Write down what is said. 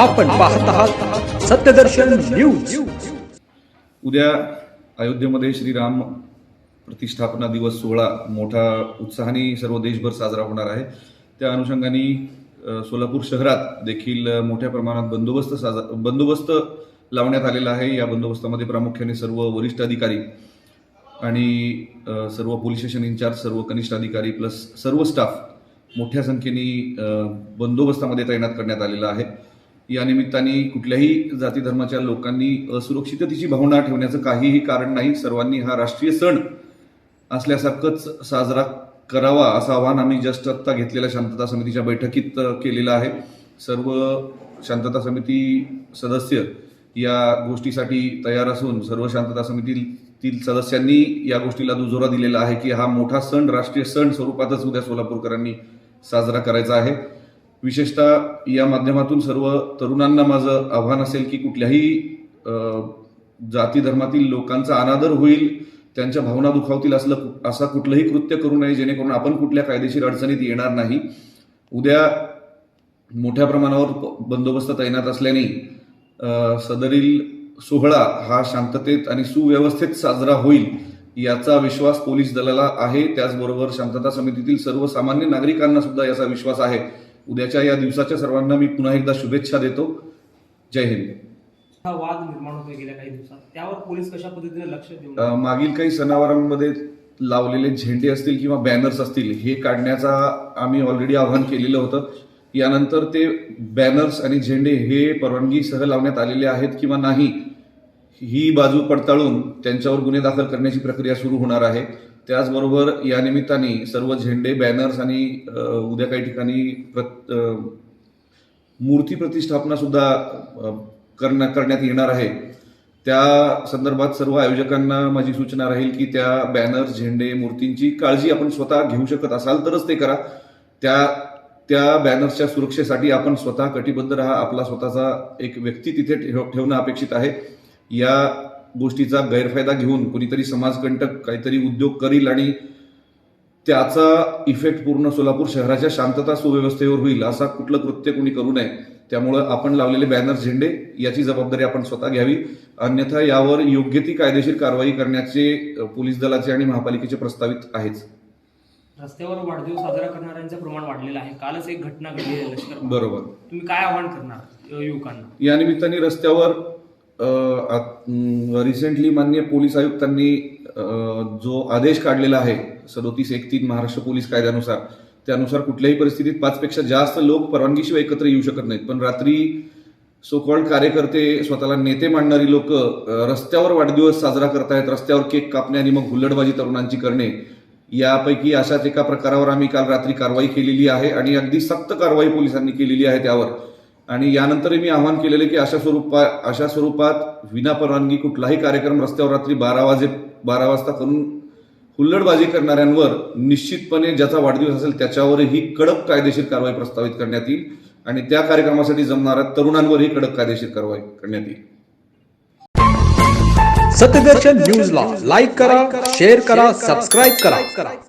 आपण पाहत आहात सत्यदर्शन न्यूज. उद्या अयोध्येमध्ये श्रीराम प्रतिष्ठापना दिवस सोहळा मोठा उत्साहाने सर्व देशभर साजरा होणार आहे. त्या अनुषंगाने सोलापूर शहरात देखील मोठ्या प्रमाणात बंदोबस्त साजा बंदोबस्त लावण्यात आलेला आहे. या बंदोबस्तामध्ये प्रामुख्याने सर्व वरिष्ठ अधिकारी आणि सर्व पोलीस स्टेशन इन्चार्ज सर्व कनिष्ठ अधिकारी प्लस सर्व स्टाफ मोठ्या संख्येने बंदोबस्तामध्ये तैनात करण्यात आलेला आहे. या निमित्ताने कुठल्याही जाती धर्माच्या लोकांनी असुरक्षिततेची भावना ठेवण्याचं काहीही कारण नाही. सर्वांनी हा राष्ट्रीय सण असल्यासारखंच साजरा करावा असं आवाहन आम्ही जस्ट आत्ता घेतलेल्या शांतता समितीच्या बैठकीत केलेलं आहे. सर्व शांतता समिती सदस्य या गोष्टीसाठी तयार असून सर्व शांतता समितीतील सदस्यांनी या गोष्टीला दुजोरा दिलेला आहे की हा मोठा सण राष्ट्रीय सण स्वरूपातच उद्या सोलापूरकरांनी साजरा करायचा आहे. विशेषतः या माध्यमातून सर्व तरुणांना माझं आव्हान असेल की कुठल्याही जाती धर्मातील लोकांचा अनादर होईल त्यांच्या भावना दुखावतील असलं असा कुठलंही कृत्य करू नये जेणेकरून आपण कुठल्या कायदेशीर अडचणीत येणार नाही. उद्या मोठ्या प्रमाणावर प- बंदोबस्त तैनात असल्याने सदरील सोहळा हा शांततेत आणि सुव्यवस्थेत साजरा होईल याचा विश्वास पोलीस दलाला आहे. त्याचबरोबर शांतता समितीतील सर्वसामान्य नागरिकांना सुद्धा याचा विश्वास आहे. उद्याच्या या दिवसाच्या सर्वांना मी पुन्हा एकदा शुभेच्छा देतो. जय हिंद. हा वाद निर्माण गेल्या काही दिवसात. त्यावर पोलीस कशा पद्धतीने लक्ष देऊन मागील काही सणावारांमध्ये लावलेले झेंडे असतील किंवा बॅनर्स असतील हे काढण्याचा आम्ही ऑलरेडी आवाहन केलेलं होतं. यानंतर ते बॅनर्स आणि झेंडे हे परवानगीसह लावण्यात आलेले आहेत किंवा नाही ही बाजू पडताळून त्यांच्यावर गुन्हे दाखल करण्याची प्रक्रिया सुरू होणार आहे. त्याचबरोबर या निमित्ताने सर्व झेंडे बॅनर्स आणि उद्या काही ठिकाणी प्रत- मूर्ती प्रतिष्ठापना सुद्धा करण्या करण्यात येणार आहे. त्या संदर्भात सर्व आयोजकांना माझी सूचना राहील की त्या बॅनर्स झेंडे मूर्तींची काळजी आपण स्वतः घेऊ शकत असाल तरच ते करा. त्या त्या बॅनर्सच्या सुरक्षेसाठी आपण स्वतः कटिबद्ध राहा. आपला स्वतःचा एक व्यक्ती तिथे ठेव ठेवणं अपेक्षित आहे. या गोष्टीचा गैरफायदा घेऊन कोणीतरी समाजकंटक काहीतरी उद्योग करील आणि त्याचा इफेक्ट पूर्ण सोलापूर शहराच्या शांतता सुव्यवस्थेवर होईल असा कुठलं कृत्य कोणी करू नये. त्यामुळं आपण लावलेले बॅनर झेंडे याची जबाबदारी आपण स्वतः घ्यावी. अन्यथा यावर योग्य ती कायदेशीर कारवाई करण्याचे पोलीस दलाचे आणि महापालिकेचे प्रस्तावित आहेच. रस्त्यावर वाढदिवस साजरा करणाऱ्यांचं प्रमाण वाढलेलं आहे. कालच एक घटना घडली आहे लष्कर. बरोबर. तुम्ही काय आवाहन करणार युवकांना? या निमित्ताने रस्त्यावर रिसेंटली मान्य पोलीस आयुक्तांनी जो आदेश काढलेला आहे सदोतीस एक तीन महाराष्ट्र पोलीस कायद्यानुसार त्यानुसार कुठल्याही परिस्थितीत पाचपेक्षा जास्त लोक परवानगीशिवाय एकत्र येऊ शकत नाहीत. पण रात्री सो कॉल्ड कार्यकर्ते स्वतःला नेते मांडणारी लोक रस्त्यावर वाढदिवस साजरा करतायत रस्त्यावर केक कापणे आणि मग हुल्लडबाजी तरुणांची करणे यापैकी अशाच एका प्रकारावर आम्ही काल रात्री कारवाई केलेली आहे आणि अगदी सक्त कारवाई पोलिसांनी केलेली आहे त्यावर. आणि यानंतरही मी आवाहन केलेले की अशा स्वरूपा अशा स्वरूपात विना परवानगी कुठलाही कार्यक्रम रस्त्यावर रात्री बारा वाजे बारा वाजता करून हुल्लडबाजी करणाऱ्यांवर निश्चितपणे ज्याचा वाढदिवस असेल त्याच्यावरही कडक कायदेशीर कारवाई प्रस्तावित करण्यात येईल आणि त्या कार्यक्रमासाठी जमणाऱ्या तरुणांवरही कडक कायदेशीर कारवाई करण्यात येईल. सत्यदर्शन न्यूजला लाईक करा शेअर करा सबस्क्राईब करा.